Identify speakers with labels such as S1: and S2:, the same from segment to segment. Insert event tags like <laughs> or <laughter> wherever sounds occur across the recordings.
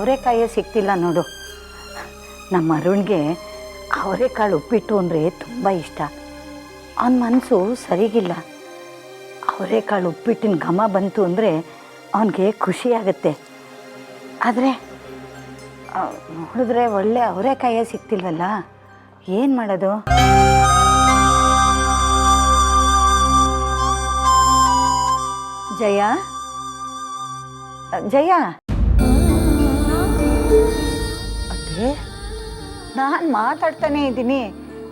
S1: ಅವರೆಕಾಯೇ ಸಿಗ್ತಿಲ್ಲ ನೋಡು. ನಮ್ಮ ಅರುಣ್ಗೆ ಅವರೆಕಾಳು ಉಪ್ಪಿಟ್ಟು ಅಂದರೆ ತುಂಬ ಇಷ್ಟ. ಅವನ ಮನಸ್ಸು ಸರಿಗಿಲ್ಲ. ಅವರೆಕಾಳು ಉಪ್ಪಿಟ್ಟಿನ ಘಮ ಬಂತು ಅಂದರೆ ಅವನಿಗೆ ಖುಷಿಯಾಗತ್ತೆ ಆದರೆ ನೋಡಿದ್ರೆ ಒಳ್ಳೆ ಅವರೆಕಾಯೇ ಸಿಗ್ತಿಲ್ವಲ್ಲ? ಏನು ಮಾಡೋದು? ಜಯ? ಜಯ? ನಾನು ಮಾತಾಡ್ತಾನೆ ಇದ್ದೀನಿ.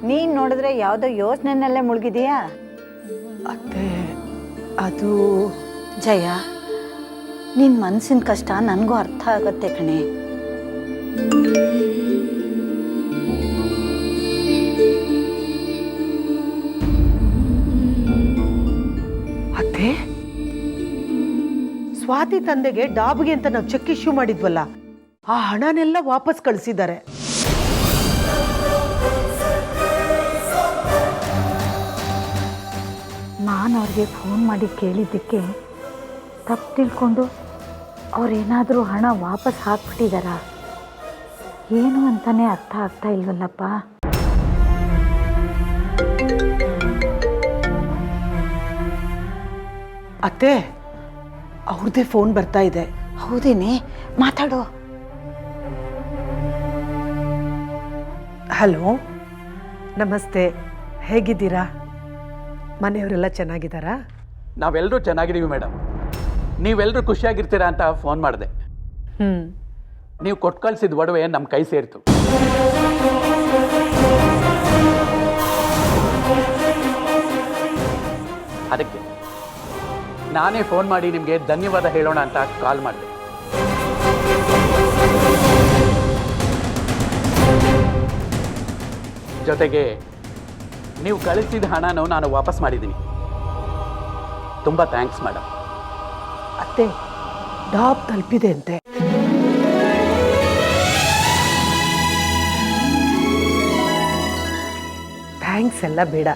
S1: ನೀನು ನೋಡಿದ್ರೆ ಯಾವುದೋ ಯೋಚನೆನಲ್ಲೇ ಮುಳುಗಿದೀಯಾ?
S2: ಅತ್ತೆ ಅದು
S1: ಜಯ. ನಿನ್ನ ಮನಸ್ಸಿನ ಕಷ್ಟ ನನಗೂ ಅರ್ಥ ಆಗತ್ತೆ ಕಣೆ.
S2: ಅತ್ತೆ ಸ್ವಾತಿ ತಂದೆಗೆ ಡಾಬ್ಗೆ ಅಂತ ನಾವು ಚೆಕ್ ಇಶ್ಯೂ ಮಾಡಿದ್ವಲ್ಲ ಆ ಹಣನೆಲ್ಲ ವಾಪಸ್ ಕಳಿಸಿದ್ದಾರೆ.
S1: ನಾನು ಅವ್ರಿಗೆ ಫೋನ್ ಮಾಡಿ ಕೇಳಿದ್ದಕ್ಕೆ ತಪ್ಪು ತಿಳ್ಕೊಂಡು ಅವರೇನಾದರೂ ಹಣ ವಾಪಸ್ ಹಾಕಿಬಿಟ್ಟಿದಾರಾ? ಏನು ಅಂತಲೇ ಅರ್ಥ ಆಗ್ತಾ ಇಲ್ವಲ್ಲಪ್ಪ?
S2: ಅತ್ತೆ ಅವ್ರದ್ದೇ ಫೋನ್ ಬರ್ತಾ ಇದೆ.
S1: ಹೌದೇನೆ? ಮಾತಾಡು.
S2: ಹಲೋ ನಮಸ್ತೆ. ಹೇಗಿದ್ದೀರಾ? ಮನೆಯವರೆಲ್ಲ ಚೆನ್ನಾಗಿದ್ದಾರಾ?
S3: ನಾವೆಲ್ಲರೂ ಚೆನ್ನಾಗಿದ್ದೀವಿ ಮೇಡಮ್. ನೀವೆಲ್ಲರೂ ಖುಷಿಯಾಗಿರ್ತೀರಾ ಅಂತ ಫೋನ್ ಮಾಡಿದೆ.
S2: ಹ್ಞೂ
S3: ನೀವು ಕೊಟ್ಟು ಕಳಿಸಿದ ಒಡವೆ ನಮ್ಮ ಕೈ ಸೇರಿತು. ಅದಕ್ಕೆ ನಾನೇ ಫೋನ್ ಮಾಡಿ ನಿಮಗೆ ಧನ್ಯವಾದ ಹೇಳೋಣ ಅಂತ ಕಾಲ್ ಮಾಡಿದೆ. ಜೊತೆಗೆ ನೀವು ಕಳಿಸಿದ ಹಣನೂ ನಾನು ವಾಪಸ್ ಮಾಡಿದ್ದೀನಿ. ತುಂಬ ಥ್ಯಾಂಕ್ಸ್ ಮೇಡಮ್
S2: ಅತ್ತೆ ಡಾಬ್ ತಲುಪಿದೆ ಅಂತೆ. ಥ್ಯಾಂಕ್ಸ್ ಎಲ್ಲ ಬೇಡ.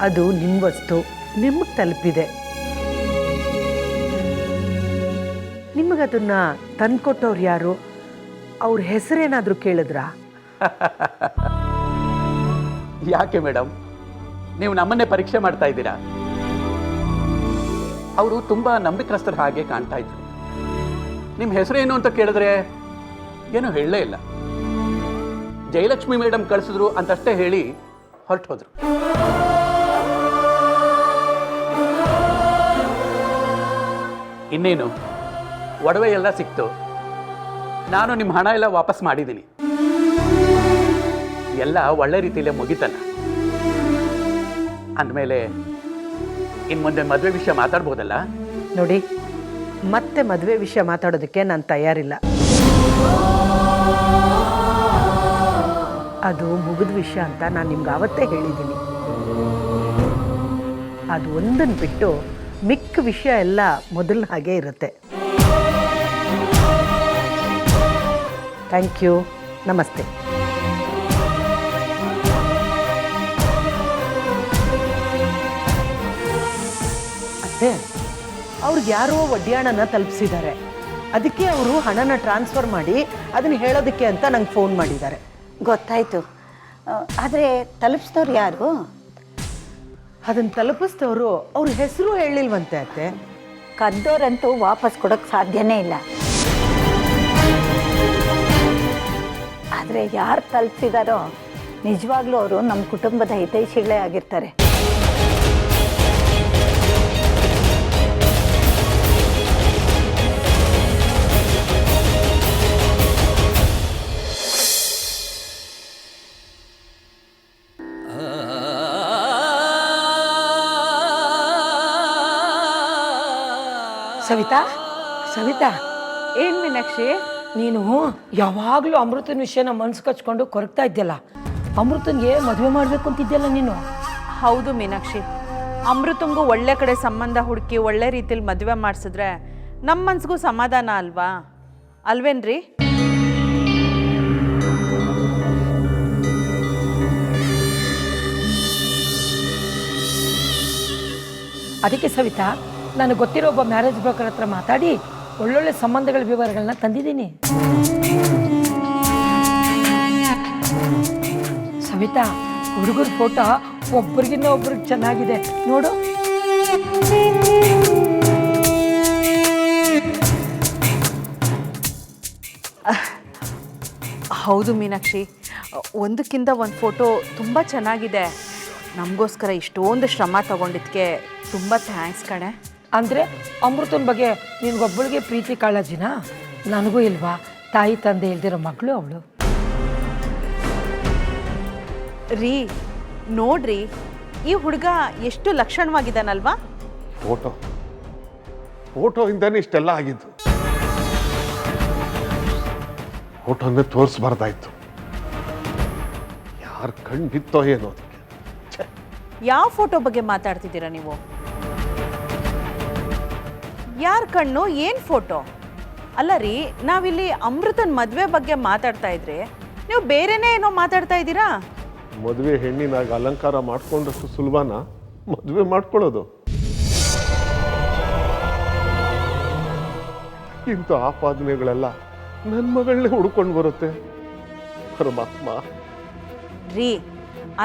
S2: ಅದು ನಿಮ್ಮ ವಸ್ತು ನಿಮಗೆ ತಲುಪಿದೆ. ನಿಮಗದನ್ನ ತಂದ್ಕೊಟ್ಟವ್ರು ಯಾರು? ಅವ್ರ ಹೆಸರೇನಾದರೂ ಕೇಳಿದ್ರಾ? <laughs>
S3: ಯಾಕೆ ಮೇಡಮ್ ನೀವು ನಮ್ಮನ್ನೇ ಪರೀಕ್ಷೆ ಮಾಡ್ತಾ ಇದ್ದೀರಾ? ಅವರು ತುಂಬ ನಂಬಿಕಸ್ಥರ ಹಾಗೆ ಕಾಣ್ತಾ ಇದ್ರು. ನಿಮ್ಮ ಹೆಸರು ಏನು ಅಂತ ಕೇಳಿದ್ರೆ ಏನು ಹೇಳಲೇ ಇಲ್ಲ. ಜಯಲಕ್ಷ್ಮಿ ಮೇಡಮ್ ಕಳಿಸಿದ್ರು ಅಂತಷ್ಟೇ ಹೇಳಿ ಹೊರಟು ಹೋದ್ರು. ಇನ್ನೇನು? ಒಡವೆ ಎಲ್ಲ ಸಿಕ್ತು. ನಾನು ನಿಮ್ಮ ಹಣ ಎಲ್ಲ ವಾಪಸ್ ಮಾಡಿದ್ದೀನಿ. ಎಲ್ಲ ಒಳ್ಳೆ ರೀತಿಯಲ್ಲೇ ಮುಗಿತಲ್ಲ. ಅಂದಮೇಲೆ ಇನ್ನು ಮುಂದೆ ಮದುವೆ ವಿಷಯ ಮಾತಾಡ್ಬೋದಲ್ಲ?
S2: ನೋಡಿ, ಮತ್ತೆ ಮದುವೆ ವಿಷಯ ಮಾತಾಡೋದಕ್ಕೆ ನಾನು ತಯಾರಿಲ್ಲ. ಅದು ಮುಗಿದ ವಿಷಯ ಅಂತ ನಾನು ನಿಮ್ಗೆ ಆವತ್ತೇ ಹೇಳಿದ್ದೀನಿ. ಅದು ಒಂದನ್ನು ಬಿಟ್ಟು ಮಿಕ್ಕ ವಿಷಯ ಎಲ್ಲ ಮೊದಲ ಹಾಗೆ ಇರುತ್ತೆ. ಥ್ಯಾಂಕ್ ಯು ನಮಸ್ತೆ. ಅತ್ತೆ ಅವ್ರಿಗೆ ಯಾರೋ ಒಡ್ಯಾಣನ ತಲುಪಿಸಿದ್ದಾರೆ ಅದಕ್ಕೆ ಅವರು ಹಣನ ಟ್ರಾನ್ಸ್ಫರ್ ಮಾಡಿ ಅದನ್ನ ಹೇಳೋದಕ್ಕೆ ಅಂತ ನಂಗೆ ಫೋನ್ ಮಾಡಿದ್ದಾರೆ
S1: ಗೊತ್ತಾಯ್ತು. ಆದರೆ ತಲುಪಿಸಿದವ್ರು ಯಾರು?
S2: ಅದನ್ನ ತಲುಪಿಸಿದವರು ಅವ್ರ ಹೆಸರು ಹೇಳಿಲ್ವಂತೆ ಅತ್ತೆ.
S1: ಕದ್ದೋರಂತೂ ವಾಪಸ್ ಕೊಡೋಕ್ಕೆ ಸಾಧ್ಯನೇ ಇಲ್ಲ. ಆದರೆ ಯಾರು ತಲುಪಿಸಿದಾರೋ ನಿಜವಾಗ್ಲೂ ಅವರು ನಮ್ಮ ಕುಟುಂಬದ ಹಿತೈಷಿಗಳೇ ಆಗಿರ್ತಾರೆ.
S4: ಸವಿತಾ ಸವಿತಾ.
S5: ಏನ್ ಮೀನಾಕ್ಷಿ?
S4: ನೀನು ಯಾವಾಗಲೂ ಅಮೃತನ ವಿಷಯನ ಮನ್ಸು ಕಚ್ಕೊಂಡು ಕೊರಗ್ತಾ ಇದ್ಯಲ್ಲ ಅಮೃತನ್ಗೆ ಮದುವೆ ಮಾಡಬೇಕು ಅಂತಿದ್ಯಲ್ಲ ನೀನು?
S5: ಹೌದು ಮೀನಾಕ್ಷಿ. ಅಮೃತಂಗೂ ಒಳ್ಳೆ ಕಡೆ ಸಂಬಂಧ ಹುಡುಕಿ ಒಳ್ಳೆ ರೀತಿಲಿ ಮದುವೆ ಮಾಡಿಸಿದ್ರೆ ನಮ್ಮ ಮನ್ಸಿಗೂ ಸಮಾಧಾನ ಅಲ್ವಾ? ಅಲ್ವೇನ್ರಿ?
S4: ಅದಕ್ಕೆ ಸವಿತಾ ನನಗೆ ಗೊತ್ತಿರೋ ಒಬ್ಬ ಮ್ಯಾರೇಜ್ ಬ್ರೋಕರ್ ಹತ್ರ ಮಾತಾಡಿ, ಒಳ್ಳೊಳ್ಳೆ ಸಂಬಂಧಗಳ ವಿವರಗಳನ್ನ ತಂದಿದ್ದೀನಿ. ಸವಿತಾ, ಹುಡುಗರ ಫೋಟೋ ಒಬ್ರಿಗಿನ್ನ ಒಬ್ರಿಗೆ ಚೆನ್ನಾಗಿದೆ. ನೋಡು.
S5: ಹೌದು ಮೀನಾಕ್ಷಿ, ಒಂದಕ್ಕಿಂತ ಒಂದು ಫೋಟೋ ತುಂಬ ಚೆನ್ನಾಗಿದೆ. ನಮಗೋಸ್ಕರ ಇಷ್ಟೊಂದು ಶ್ರಮ ತಗೊಂಡಿದ್ದಕ್ಕೆ ತುಂಬ ಥ್ಯಾಂಕ್ಸ್ ಕಣೆ.
S4: ಅಂದರೆ ಅಮೃತನ ಬಗ್ಗೆ ನಿನ್ಗೊಬ್ಬಳಿಗೆ ಪ್ರೀತಿ ಕಾಳಜಿನ? ನನಗೂ ಇಲ್ವಾ? ತಾಯಿ ತಂದೆ ಇಲ್ದಿರೋ ಮಗಳು ಅವಳು.
S5: ರೀ ನೋಡ್ರಿ ಈ ಹುಡುಗ ಎಷ್ಟು ಲಕ್ಷಣವಾಗಿದ್ದಾನಲ್ವಾ?
S6: ಫೋಟೋ. ಫೋಟೋಯಿಂದನೇ ಇಷ್ಟೆಲ್ಲ ಆಗಿದ್ದು. ಫೋಟೋನೇ ತೋರಿಸ್ಬಾರ್ದಾಯ್ತು. ಯಾರು ಕಣ್ಣಿತ್ತೋ ಏನೋ ಅದಕ್ಕೆ. ಛೆ,
S5: ಯಾವ ಫೋಟೋ ಬಗ್ಗೆ ಮಾತಾಡ್ತಿದ್ದೀರಾ ನೀವು? ಯಾರ ಕಣ್ಣು ಏನು ಫೋಟೋ? ಅಲ್ಲ ರೀ ನಾವಿಲ್ಲಿ ಅಮೃತನ್ ಮದುವೆ ಬಗ್ಗೆ ಮಾತಾಡ್ತಾ ಇದ್ರೆ ನೀವು ಬೇರೆನೇ ಏನೋ ಮಾತಾಡ್ತಾ ಇದ್ದೀರಾ?
S6: ಮದುವೆ ಹೆಣ್ಣಿನಾಗ ಅಲಂಕಾರ ಮಾಡ್ಕೊಂಡಷ್ಟು ಸುಲಭನ? ಮದುವೆ ಮಾಡ್ಕೊಳ್ಳೋದು. ಇಂಥ ಆಪಾದನೆಗಳೆಲ್ಲ ನನ್ನ ಮಗಳನ್ನ ಹುಡ್ಕೊಂಡು ಬರುತ್ತೆ. ಪರಮಾತ್ಮ.
S5: ರೀ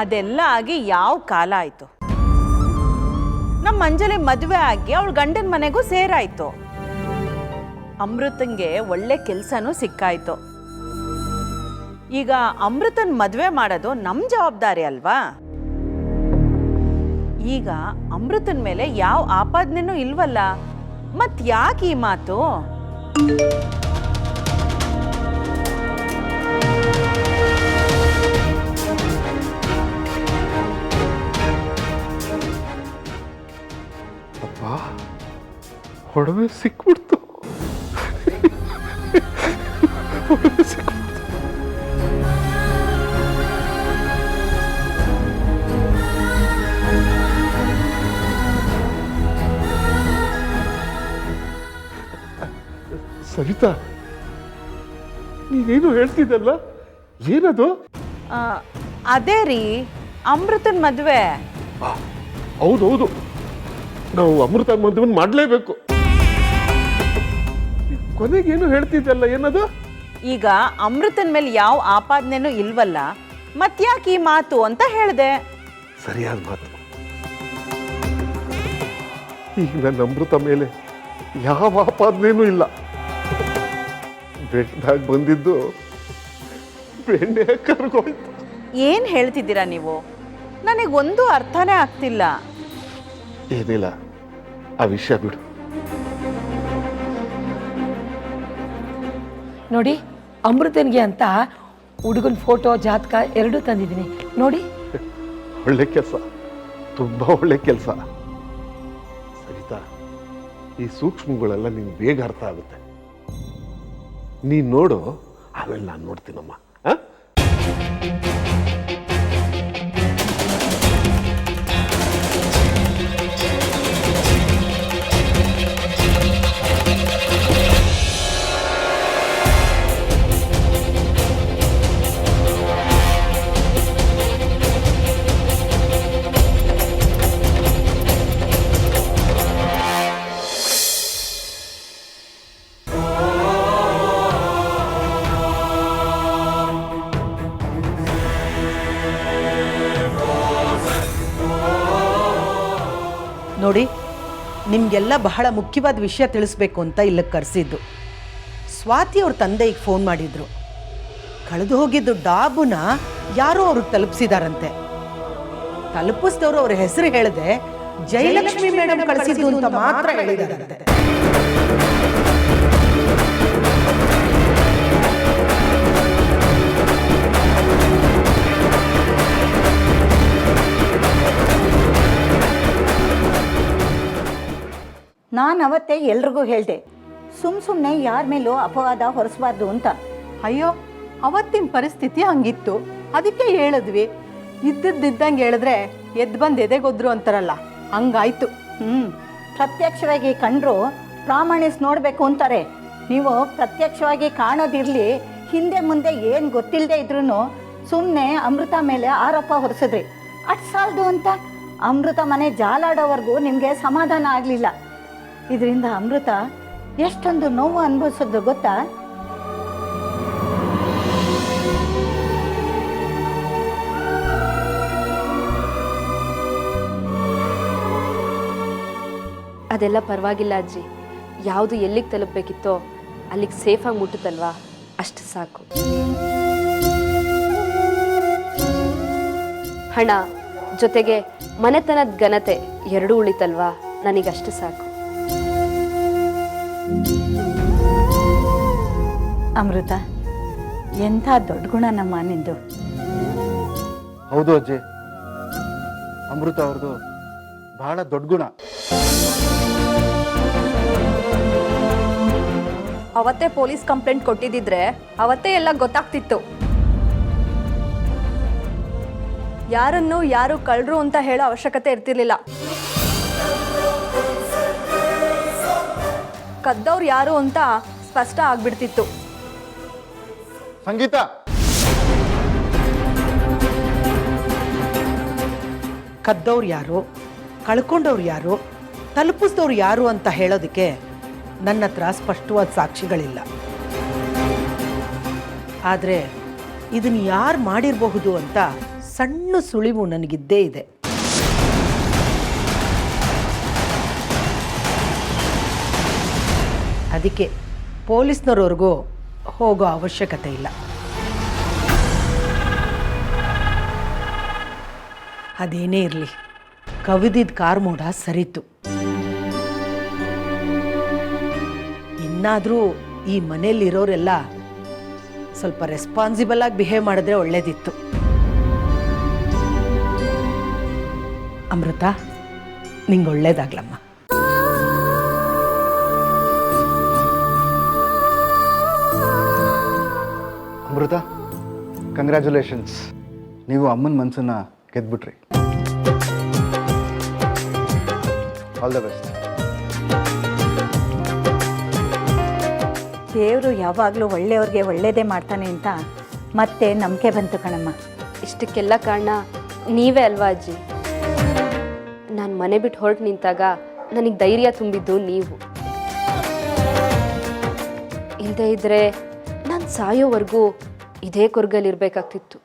S5: ಅದೆಲ್ಲ ಆಗಿ ಯಾವ ಕಾಲ ಆಯ್ತು? ನಮ್ಮ ಮಂಜಲಿ ಮದುವೆ ಆಗಿ ಅವಳ ಗಂಡನ ಮನೆಗೂ ಸೇರಾಯ್ತು. ಅಮೃತಂಗೆ ಒಳ್ಳೆ ಕೆಲಸನೂ ಸಿಕ್ಕಾಯ್ತು. ಈಗ ಅಮೃತನ್ ಮದುವೆ ಮಾಡೋದು ನಮ್ಮ ಜವಾಬ್ದಾರಿ ಅಲ್ವಾ? ಈಗ ಅಮೃತನ್ ಮೇಲೆ ಯಾವ ಆಪಾದನೆನೂ ಇಲ್ವಲ್ಲ? ಮತ್ ಯಾಕೆ ಈ ಮಾತು?
S6: ಒಡವೆ ಸಿಕ್ಬಿಡ್ತು. ಸಿಕ್ಬಿಡ್ತು. ಸವಿತಾ ನೀನೇನು ಹೇಳ್ತಿದ್ದಲ್ಲ? ಏನದು?
S5: ಅದೇ ರೀ ಅಮೃತನ ಮದುವೆ.
S6: ಹೌದೌದು. ನಾವು ಅಮೃತ ಮದುವೆ ಮಾಡಲೇಬೇಕು. ಕೊನೆಗೇನು ಹೇಳ್ತಿದ್ದಲ್ಲ ಏನದು?
S5: ಈಗ ಅಮೃತನ್ ಮೇಲೆ ಯಾವ ಆಪಾದನೆನೂ ಇಲ್ವಲ್ಲ ಮತ್ಯಾಕೆ ಈ ಮಾತು ಅಂತ ಹೇಳಿದೆ.
S6: ಸರಿಯಾದ ಮಾತು. ಈಗ ನನ್ನ ಅಮೃತ ಮೇಲೆ ಯಾವ ಆಪಾದನೆನೂ ಇಲ್ಲ. ಬೆಟ್ಟದಾಗ ಬಂದಿದ್ದು ಬೆಣ್ಣೆ ಕರ್ಗೋಯ್ತು.
S5: ಏನ್ ಹೇಳ್ತಿದ್ದೀರಾ ನೀವು? ನನಗೆ ಒಂದು ಅರ್ಥನೇ ಆಗ್ತಿಲ್ಲ.
S6: ಏನಿಲ್ಲ ಆ ವಿಷಯ ಬಿಡು.
S4: ನೋಡಿ, ಅಮೃತನ್ಗೆ ಅಂತ ಹುಡುಗನ ಫೋಟೋ ಜಾತಕ ಎರಡೂ ತಂದಿದ್ದೀನಿ. ನೋಡಿ.
S6: ಒಳ್ಳೆ ಕೆಲಸ. ತುಂಬ ಒಳ್ಳೆ ಕೆಲಸ. ಸರಿತಾ ಈ ಸೂಕ್ಷ್ಮಗಳೆಲ್ಲ ನಿಮ್ಗೆ ಬೇಗ ಅರ್ಥ ಆಗುತ್ತೆ. ನೀನು ನೋಡು ಆಮೇಲೆ ನಾನು ನೋಡ್ತೀನಮ್ಮ.
S2: ನಿಮಗೆಲ್ಲ ಬಹಳ ಮುಖ್ಯವಾದ ವಿಷಯ ತಿಳಿಸ್ಬೇಕು ಅಂತ ಇಲ್ಲಿಗೆ ಕರೆಸಿದ್ದು. ಸ್ವಾತಿ ಅವ್ರ ತಂದೆಗೆ ಫೋನ್ ಮಾಡಿದ್ರು. ಕಳೆದು ಹೋಗಿದ್ದು ಡಾಬುನ ಯಾರೋ ಅವ್ರಿಗೆ ತಲುಪಿಸಿದಾರಂತೆ. ತಲುಪಿಸಿದವರು ಅವ್ರ ಹೆಸರು ಹೇಳದೆ, ಜಯಲಕ್ಷ್ಮಿ ಮೇಡಮ್ ಕಳಿಸಿದ್ದು ಅಂತ ಮಾತ್ರ ಹೇಳಿದಾರಂತೆ.
S1: ನಾನು ಅವತ್ತೇ ಎಲ್ರಿಗೂ ಹೇಳಿದೆ ಸುಮ್ ಸುಮ್ಮನೆ ಯಾರ ಮೇಲೂ ಅಪವಾದ ಹೊರಿಸಬಾರ್ದು ಅಂತ.
S2: ಅಯ್ಯೋ ಅವತ್ತಿನ ಪರಿಸ್ಥಿತಿ ಹಂಗಿತ್ತು. ಅದಕ್ಕೆ ಹೇಳಿದ್ವಿ ಇದ್ದದ್ದಿದ್ದಂಗೆ ಹೇಳಿದ್ರೆ ಎದ್ದು ಬಂದು ಎದೆಗೊದ್ರು ಅಂತಾರಲ್ಲ ಹಂಗಾಯ್ತು.
S1: ಹ್ಞೂ ಪ್ರತ್ಯಕ್ಷವಾಗಿ ಕಂಡ್ರು ಪ್ರಾಮಾಣಿಸ್ ನೋಡಬೇಕು ಅಂತಾರೆ. ನೀವು ಪ್ರತ್ಯಕ್ಷವಾಗಿ ಕಾಣೋದಿರಲಿ ಹಿಂದೆ ಮುಂದೆ ಏನು ಗೊತ್ತಿಲ್ಲದೆ ಇದ್ರೂ ಸುಮ್ಮನೆ ಅಮೃತ ಮೇಲೆ ಆರೋಪ ಹೊರಿಸಿದ್ರಿ. ಅಟ್ ಸಾಲದು ಅಂತ. ಅಮೃತ ಮನೆ ಜಾಲಾಡೋವರೆಗೂ ನಿಮಗೆ ಸಮಾಧಾನ ಆಗಲಿಲ್ಲ. ಇದರಿಂದ ಅಮೃತ ಎಷ್ಟೊಂದು ನೋವು ಅನುಭವಿಸೋದು ಗೊತ್ತಾ?
S7: ಅದೆಲ್ಲ ಪರವಾಗಿಲ್ಲ ಅಜ್ಜಿ. ಯಾವುದು ಎಲ್ಲಿಗೆ ತಲುಪಬೇಕಿತ್ತೋ ಅಲ್ಲಿಗೆ ಸೇಫಾಗಿ ಮುಟ್ಟುತ್ತಲ್ವಾ? ಅಷ್ಟು ಸಾಕು. ಹಣ ಜೊತೆಗೆ ಮನೆತನದ ಘನತೆ ಎರಡೂ ಉಳಿತಲ್ವಾ? ನನಗಷ್ಟು ಸಾಕು.
S1: ಅಮೃತ ಎಂಥ ದೊಡ್ಡ ಗುಣ ನಮ್ಮ ನಿಂದು?
S8: ಹೌದು ಅಜ್ಜಿ. ಅಮೃತ ಅವ್ರದ್ದು ಬಹಳ ದೊಡ್ಡ ಗುಣ.
S9: ಅವತ್ತೇ ಪೊಲೀಸ್ ಕಂಪ್ಲೇಂಟ್ ಕೊಟ್ಟಿದ್ದಿದ್ರೆ ಅವತ್ತೇ ಎಲ್ಲ ಗೊತ್ತಾಗ್ತಿತ್ತು. ಯಾರನ್ನು ಯಾರು ಕಳ್ರು ಅಂತ ಹೇಳೋ ಅವಶ್ಯಕತೆ ಇರ್ತಿರ್ಲಿಲ್ಲ. ಕದ್ದವ್ರು ಯಾರು ಅಂತ ಸ್ಪಷ್ಟ ಆಗ್ಬಿಡ್ತಿತ್ತು.
S8: ಸಂಗೀತ!
S2: ಕದ್ದವ್ರು ಯಾರು? ಕಳ್ಕೊಂಡವ್ರು ಯಾರು? ತಲುಪಿಸ್ದವ್ರು ಯಾರು ಅಂತ ಹೇಳೋದಕ್ಕೆ ನನ್ನ ಹತ್ರ ಸ್ಪಷ್ಟವಾದ ಸಾಕ್ಷಿಗಳಿಲ್ಲ. ಆದರೆ ಇದನ್ನು ಯಾರು ಮಾಡಿರಬಹುದು ಅಂತ ಸಣ್ಣ ಸುಳಿವು ನನಗಿದ್ದೇ ಇದೆ. ಅದಕ್ಕೆ ಪೊಲೀಸ್ನವ್ರವ್ರಿಗೂ ಹೋಗೋ ಅವಶ್ಯಕತೆ ಇಲ್ಲ. ಅದೇನೇ ಇರಲಿ ಕವಿದಿದ್ದ ಕಾರ್ಮೋಡ ಸರಿತು ಇನ್ನಾದರೂ ಈ ಮನೆಯಲ್ಲಿರೋರೆಲ್ಲ ಸ್ವಲ್ಪ ರೆಸ್ಪಾನ್ಸಿಬಲ್ ಆಗಿ ಬಿಹೇವ್ ಮಾಡಿದ್ರೆ ಒಳ್ಳೇದಿತ್ತು. ಅಮೃತ ನಿಂಗೆ ಒಳ್ಳೇದಾಗ್ಲಮ್ಮ
S8: ಅಮೃತ ಕಂಗ್ರ್ಯಾಚುಲೇಷನ್ಸ್ ನೀವು ಅಮ್ಮನ ಮನಸ್ಸನ್ನು ಗೆದ್ಬಿಟ್ರಿ. ಆಲ್ ದ ಬೆಸ್ಟ್
S1: ದೇವರು ಯಾವಾಗಲೂ ಒಳ್ಳೆಯವ್ರಿಗೆ ಒಳ್ಳೆಯದೇ ಮಾಡ್ತಾನೆ ಅಂತ ಮತ್ತೆ ನಂಬಿಕೆ ಬಂತು ಕಣಮ್ಮ.
S7: ಇಷ್ಟಕ್ಕೆಲ್ಲ ಕಾರಣ ನೀವೇ ಅಲ್ವಾ ಅಜ್ಜಿ? ನಾನು ಮನೆ ಬಿಟ್ಟು ಹೊರಟು ನಿಂತಾಗ ನನಗೆ ಧೈರ್ಯ ತುಂಬಿದ್ದು ನೀವು. ಇಲ್ಲದೆ ಇದ್ರೆ ಸಾಯೋವರೆಗೂ ಇದೇ ಕೊರ್ಗಲ್ಲಿರ್ಬೇಕಾಗ್ತಿತ್ತು.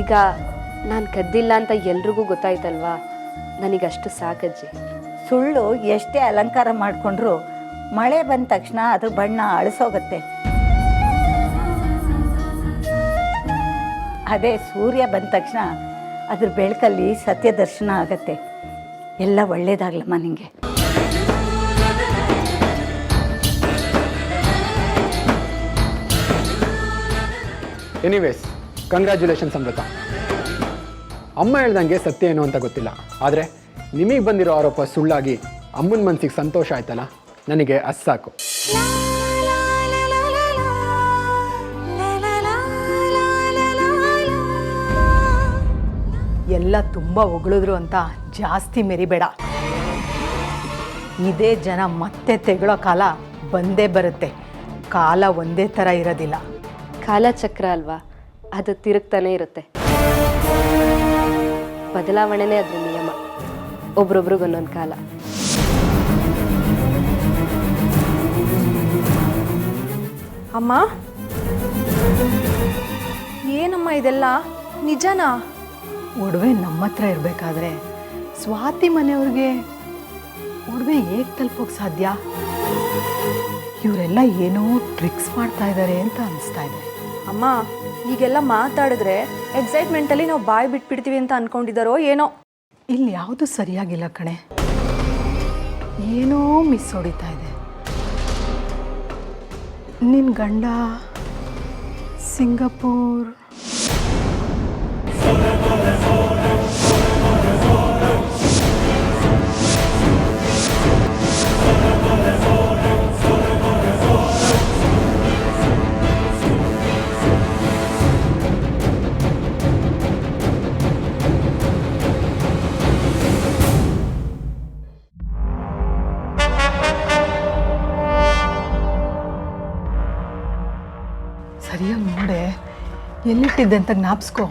S7: ಈಗ ನಾನು ಕದ್ದಿಲ್ಲ ಅಂತ ಎಲ್ರಿಗೂ ಗೊತ್ತಾಯ್ತಲ್ವಾ? ನನಗಷ್ಟು ಸಾಕಜ್ಜಿ.
S1: ಸುಳ್ಳು ಎಷ್ಟೇ ಅಲಂಕಾರ ಮಾಡಿಕೊಂಡ್ರು ಮಳೆ ಬಂದ ತಕ್ಷಣ ಅದು ಬಣ್ಣ ಅಳಿಸೋಗತ್ತೆ. ಅದೇ ಸೂರ್ಯ ಬಂದ ತಕ್ಷಣ ಅದ್ರ ಬೆಳಕಲ್ಲಿ ಸತ್ಯ ದರ್ಶನ ಆಗತ್ತೆ. ಎಲ್ಲ ಒಳ್ಳೇದಾಗ್ಲಮ್ಮ ನಿಂಗೆ.
S10: ಎನಿವೇಸ್ ಕಂಗ್ರ್ಯಾಚುಲೇಷನ್ಸ್ ಅಮೃತ ಅಮ್ಮ ಹೇಳ್ದಂಗೆ ಸತ್ಯ ಏನು ಅಂತ ಗೊತ್ತಿಲ್ಲ. ಆದರೆ ನಿಮಗೆ ಬಂದಿರೋ ಆರೋಪ ಸುಳ್ಳಾಗಿ ಅಮ್ಮನ ಮನಸ್ಸಿಗೆ ಸಂತೋಷ ಆಯ್ತಲ್ಲ? ನನಗೆ ಅಸ್ಸಾಕು ಸಾಕು.
S2: ಎಲ್ಲ ತುಂಬ ಹೊಗಳಿದ್ರು ಅಂತ ಜಾಸ್ತಿ ಮೆರಿಬೇಡ. ಇದೇ ಜನ ಮತ್ತೆ ತೆಗಳೋ ಕಾಲ ಬಂದೇ ಬರುತ್ತೆ. ಕಾಲ ಒಂದೇ ಥರ ಇರೋದಿಲ್ಲ.
S7: ಕಾಲಚಕ್ರ ಅಲ್ವಾ? ಅದು ತಿರುಗ್ತಾನೆ ಇರುತ್ತೆ. ಬದಲಾವಣೆನೇ ಅದ್ರ ನಿಯಮ. ಒಬ್ರೊಬ್ರಿಗೊಂದೊಂದು ಕಾಲ.
S9: ಅಮ್ಮ? ಏನಮ್ಮ ಇದೆಲ್ಲ? ನಿಜನಾ?
S2: ಒಡವೆ ನಮ್ಮ ಹತ್ರ ಇರಬೇಕಾದ್ರೆ ಸ್ವಾತಿ ಮನೆಯವ್ರಿಗೆ ಒಡವೆ ಹೇಗೆ ತಲುಪೋಕೆ ಸಾಧ್ಯ? ಇವರೆಲ್ಲ ಏನೋ ಟ್ರಿಕ್ಸ್ ಮಾಡ್ತಾ ಇದ್ದಾರೆ ಅಂತ ಅನಿಸ್ತಾ ಇದೆ.
S9: ಅಮ್ಮ ಈಗೆಲ್ಲ ಮಾತಾಡಿದ್ರೆ ಎಕ್ಸೈಟ್ಮೆಂಟಲ್ಲಿ ನಾವು ಬಾಯಿ ಬಿಟ್ಬಿಡ್ತೀವಿ ಅಂತ ಅನ್ಕೊಂಡಿದ್ದಾರೋ ಏನೋ.
S2: ಇಲ್ಲಿ ಯಾವುದು ಸರಿಯಾಗಿಲ್ಲ ಕಣೆ. ಏನೋ ಮಿಸ್ ಹೊಡಿತಾ ಇದೆ. ನಿನ್ನ ಗಂಡ ಸಿಂಗಪೂರ್.
S4: ಎಲ್ಲಿಟ್ಟಿದ್ದೆ ಅಂತ ಜ್ಞಾಪಿಸ್ಕೋ.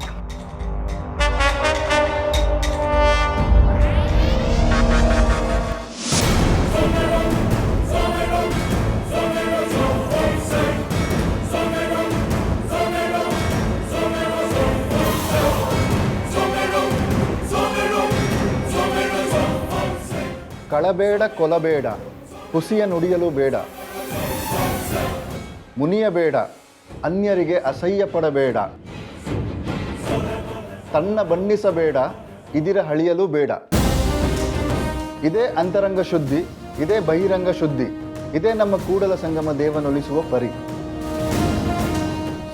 S8: ಕಳಬೇಡ ಕೊಲಬೇಡ ಹುಸಿಯ ನುಡಿಯಲು ಬೇಡ ಮುನಿಯಬೇಡ ಅನ್ಯರಿಗೆ ಅಸಹ್ಯ ಪಡಬೇಡ. ತನ್ನ ಬಣ್ಣಿಸಬೇಡ ಇದಿರ ಹಳಿಯಲು ಬೇಡ. ಇದೇ ಅಂತರಂಗ ಶುದ್ಧಿ ಇದೇ ಬಹಿರಂಗ ಶುದ್ಧಿ ಇದೇ ನಮ್ಮ ಕೂಡಲ ಸಂಗಮ ದೇವನೊಲಿಸುವ ಪರಿ.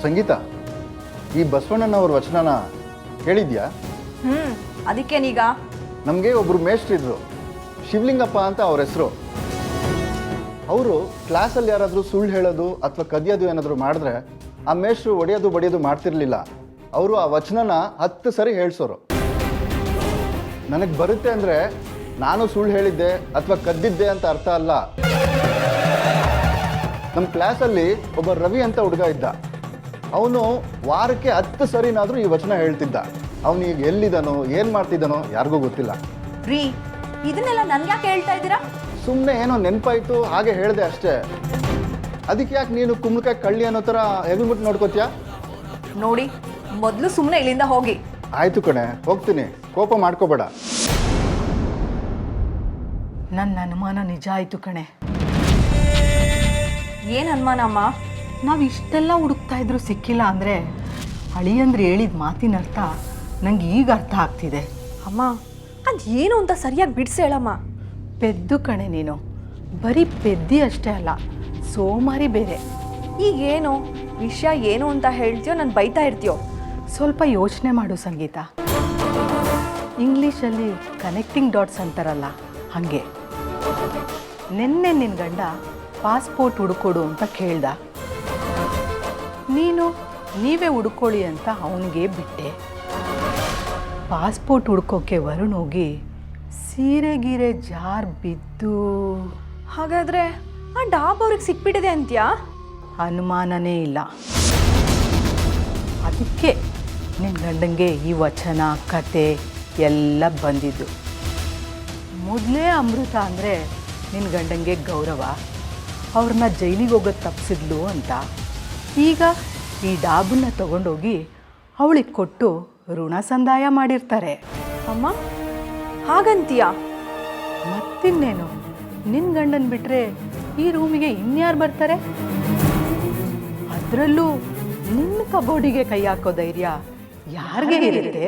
S8: ಸಂಗೀತ ಈ ಬಸವಣ್ಣನವ್ರ ವಚನನ ಕೇಳಿದ್ಯಾ?
S9: ಹ್ಮ್ ಅದಕ್ಕೇನೀಗ?
S8: ನಮಗೆ ಒಬ್ರು ಮೇಷ್ಟ್ರಿದ್ರು ಶಿವಲಿಂಗಪ್ಪ ಅಂತ ಅವ್ರ ಹೆಸರು. ಅವರು ಕ್ಲಾಸಲ್ಲಿ ಯಾರಾದರೂ ಸುಳ್ಳು ಹೇಳೋದು ಅಥವಾ ಕದಿಯೋದು ಏನಾದರೂ ಮಾಡಿದ್ರೆ ಆ ಮೇಷ್ಟ್ರು ಒಡೆಯೋದು ಬಡಿಯೋದು ಮಾಡ್ತಿರ್ಲಿಲ್ಲ. ಅವರು ಆ ವಚನನ ಹತ್ತು ಸರಿ ಹೇಳಿಸೋರು. ನನಗೆ ಬರುತ್ತೆ ಅಂದರೆ ನಾನು ಸುಳ್ಳು ಹೇಳಿದ್ದೆ ಅಥವಾ ಕದ್ದಿದ್ದೆ ಅಂತ ಅರ್ಥ ಅಲ್ಲ. ನಮ್ಮ ಕ್ಲಾಸಲ್ಲಿ ಒಬ್ಬ ರವಿ ಅಂತ ಹುಡುಗ ಇದ್ದ. ಅವನು ವಾರಕ್ಕೆ ಹತ್ತು ಸರಿನಾದರೂ ಈ ವಚನ ಹೇಳ್ತಿದ್ದ. ಅವನು ಈಗ ಎಲ್ಲಿದ್ದಾನೋ, ಏನು ಮಾಡ್ತಿದ್ದಾನೋ ಯಾರಿಗೂ ಗೊತ್ತಿಲ್ಲ.
S9: ರೀ, ಇದನ್ನೆಲ್ಲ ನನ್ಗೆ ಯಾಕೆ ಹೇಳ್ತಾ ಇದ್ದೀರಾ?
S8: ಸುಮ್ಮನೆ ಏನೋ ನೆನಪಾಯಿತು ಹಾಗೆ ಹೇಳಿದೆ ಅಷ್ಟೇ. ಅದಕ್ಕೆ ಯಾಕೆ ನೀನು ಕುಂಬಳಕಾಯಿ ಕಳ್ಳಿ ಅನ್ನೋ ಥರ ಹೆಗಲ್ಬಿಟ್ಟು ನೋಡ್ಕೋತೀಯ?
S9: ನೋಡಿ ಮೊದಲು ಸುಮ್ಮನೆ ಇಲ್ಲಿಂದ ಹೋಗಿ.
S8: ಆಯಿತು ಕಣೆ ಹೋಗ್ತೀನಿ. ಕೋಪ ಮಾಡ್ಕೋಬೇಡ.
S4: ನನ್ನ ಅನುಮಾನ ನಿಜ ಆಯಿತು ಕಣೆ.
S9: ಏನು ಅನುಮಾನ ಅಮ್ಮ?
S4: ನಾವು ಇಷ್ಟೆಲ್ಲ ಹುಡುಕ್ತಾ ಇದ್ರು ಸಿಕ್ಕಿಲ್ಲ ಅಂದರೆ ಅಳಿಯಂದ್ರೆ ಹೇಳಿದ ಮಾತಿನ ಅರ್ಥ ನಂಗೆ ಈಗ ಅರ್ಥ ಆಗ್ತಿದೆ.
S9: ಅಮ್ಮ ಅದು ಏನು ಅಂತ ಸರಿಯಾಗಿ ಬಿಡಿಸಿ ಹೇಳಮ್ಮ.
S4: ಪೆದ್ದು ಕಣೆ ನೀನು. ಬರೀ ಪೆದ್ದಿ ಅಷ್ಟೇ ಅಲ್ಲ ಸೋಮಾರಿ ಬೇರೆ.
S9: ಈಗೇನು? ವಿಷಯ ಏನು ಅಂತ ಹೇಳ್ತೀಯೋ ನಾನು ಬೈತಾ ಇರ್ತೀಯೋ?
S4: ಸ್ವಲ್ಪ ಯೋಚನೆ ಮಾಡು ಸಂಗೀತ. ಇಂಗ್ಲೀಷಲ್ಲಿ ಕನೆಕ್ಟಿಂಗ್ ಡಾಟ್ಸ್ ಅಂತಾರಲ್ಲ ಹಾಗೆ. ನಿನ್ನೆ ನಿನ್ನ ಗಂಡ ಪಾಸ್ಪೋರ್ಟ್ ಹುಡುಕೊಡು ಅಂತ ಕೇಳ್ದ. ನೀನು ನೀವೇ ಹುಡುಕೊಳ್ಳಿ ಅಂತ ಅವನಿಗೆ ಬಿಟ್ಟೆ. ಪಾಸ್ಪೋರ್ಟ್ ಹುಡ್ಕೋಕ್ಕೆ ವರುಣ್ ಹೋಗಿ ಸೀರೆ ಗೀರೆ ಜಾರ್ ಬಿದ್ದು.
S9: ಹಾಗಾದ್ರೆ ಆ ಡಾಬ್ ಅವ್ರಿಗೆ ಸಿಕ್ಬಿಟ್ಟಿದೆ ಅಂತ್ಯಾ?
S4: ಅನುಮಾನನೇ ಇಲ್ಲ. ಅದಕ್ಕೆ ನಿನ್ನ ಗಂಡಂಗೆ ಈ ವಚನ ಕತೆ ಎಲ್ಲ ಬಂದಿದ್ದು. ಮೊದಲೇ ಅಮೃತ ಅಂದರೆ ನಿನ್ನ ಗಂಡಂಗೆ ಗೌರವ. ಅವ್ರನ್ನ ಜೈಲಿಗೆ ಹೋಗೋದು ತಪ್ಪಿಸಿದ್ಲು ಅಂತ. ಈಗ ಈ ಡಾಬನ್ನ ತಗೊಂಡೋಗಿ ಅವಳಿಗೆ ಕೊಟ್ಟು ಋಣ ಸಂದಾಯ ಮಾಡಿರ್ತಾರೆ.
S9: ಅಮ್ಮ ಹಾಗಂತೀಯಾ?
S4: ಮತ್ತಿನ್ನೇನು? ನಿನ್ನ ಗಂಡನ್ ಬಿಟ್ಟರೆ ಈ ರೂಮಿಗೆ ಇನ್ಯಾರು ಬರ್ತಾರೆ? ಅದರಲ್ಲೂ ನಿನ್ನ ಕಬೋರ್ಡಿಗೆ ಕೈ ಹಾಕೋ ಧೈರ್ಯ ಯಾರಿಗೆ ಇರುತ್ತೆ?